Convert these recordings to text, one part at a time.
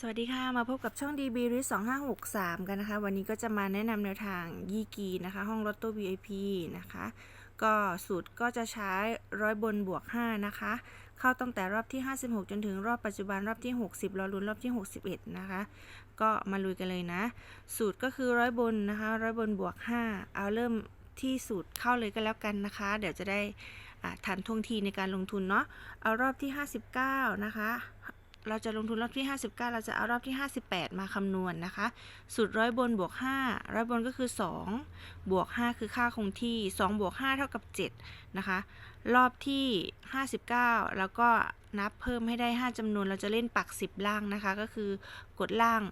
สวัสดีค่ะ มาพบกับช่อง DB r i 2563 กันนะคะ วันนี้ก็จะมาแนะนำแนวทางยี่กีนะคะ ห้องลอตโต้ VIP นะคะ ก็สูตรก็จะใช้ร้อยบนบวก 5 นะคะ เข้าตั้งแต่รอบที่ 56 จนถึงรอบปัจจุบันรอบที่ 60 รอลุ้นรอบที่ 61 นะคะ ก็มาลุยกันเลยนะ สูตรก็คือร้อยบนนะคะร้อยบนบวก 5 เอาเริ่มที่สูตรเข้าเลยก็แล้วกันนะคะ เดี๋ยวจะได้ทันท่วงทีในการลงทุนเนาะเอารอบที่ 59 นะคะ เราจะลงทุนรอบที่ 59 เราจะเอารอบที่ 58 มาคำนวณนะคะ สูตรร้อยบนบวก5ร้อยบนก็คือ 2 บวก 5 คือค่าคงที่ 2 บวก 5 เท่ากับ 7 นะคะ รอบที่ 59 แล้วก็นับเพิ่มให้ได้ 5จำนวน เราจะเล่นปัก 10 ล่างนะคะ ก็คือกดล่าง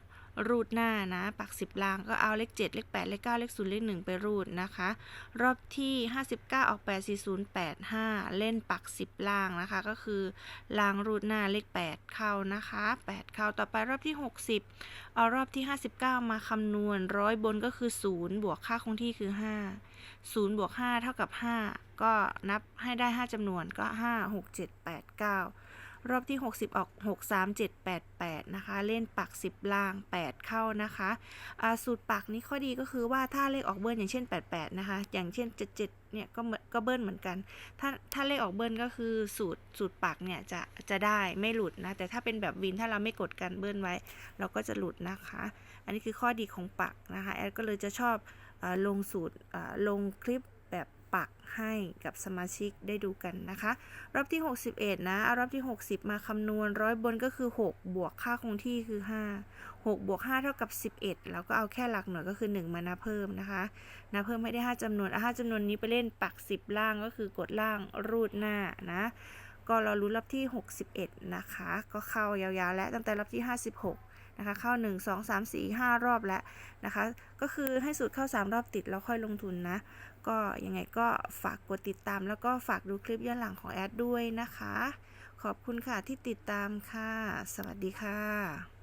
รูดหน้านะปัก10ล่างก็เอาเลข7เลข8เลข9เลข0เลข1ไปรูดนะคะ รอบที่59ออก8 4 0 8 5เล่นปัก10ล่างนะคะ ก็คือล่างรูดหน้าเลข8เข้านะคะ8เข้าต่อไปรอบที่60เอารอบที่59มาคำนวณร้อยบนก็คือ0บวกค่าคงที่คือ5 0บวก5เท่ากับ5ก็นับให้ได้5จำนวนก็5 6 7 8 9 รอบที่ 60 ออก 6 3 7 8 8 นะคะ เล่นปัก 10 ล่าง 8 เข้านะคะสูตรปักนี้ข้อดีก็คือว่าถ้าเลขออกเบิ้ลอย่างเช่น 88 นะคะ อย่างเช่น 77 เนี่ยก็เหมือนก็เบิ้ลเหมือนกัน ถ้าถ้าเลขออกเบิ้ลก็คือสูตรสูตรปักเนี่ยจะจะได้ไม่หลุดนะ แต่ถ้าเป็นแบบวินถ้าเราไม่กดกันเบิ้ลไว้ เราก็จะหลุดนะคะ อันนี้คือข้อดีของปักนะคะ แอดก็เลยจะชอบอลงสูตรลงคลิปแบบ ปักให้กับสมาชิกได้ดูกันนะคะ รอบที่ 61 นะเอารอบที่ 60 มาคำนวณร้อยบนก็คือ 6 บวกค่าคงที่คือ 5 6 บวก 5 เท่ากับ 11 แล้วก็เอาแค่หลักหน่วยก็คือ 1 มานับเพิ่มนะคะนับเพิ่มให้ได้ 5จำนวนเอา5จำนวนนี้ไปเล่นปัก 10 ล่างก็คือกดล่างรูดหน้านะ ก็เรารู้รอบที่ 61 นะคะ ก็เข้ายาวๆ และตั้งแต่รอบที่ 56 นะคะ เข้า 1 2 3 4 5 รอบแล้วนะคะ ก็คือให้สูตรเข้า 3 รอบติดแล้วค่อยลงทุนนะ ก็ยังไงก็ฝากกดติดตาม แล้วก็ฝากดูคลิปย้อนหลังของแอดด้วยนะคะ ขอบคุณค่ะที่ติดตามค่ะ สวัสดีค่ะ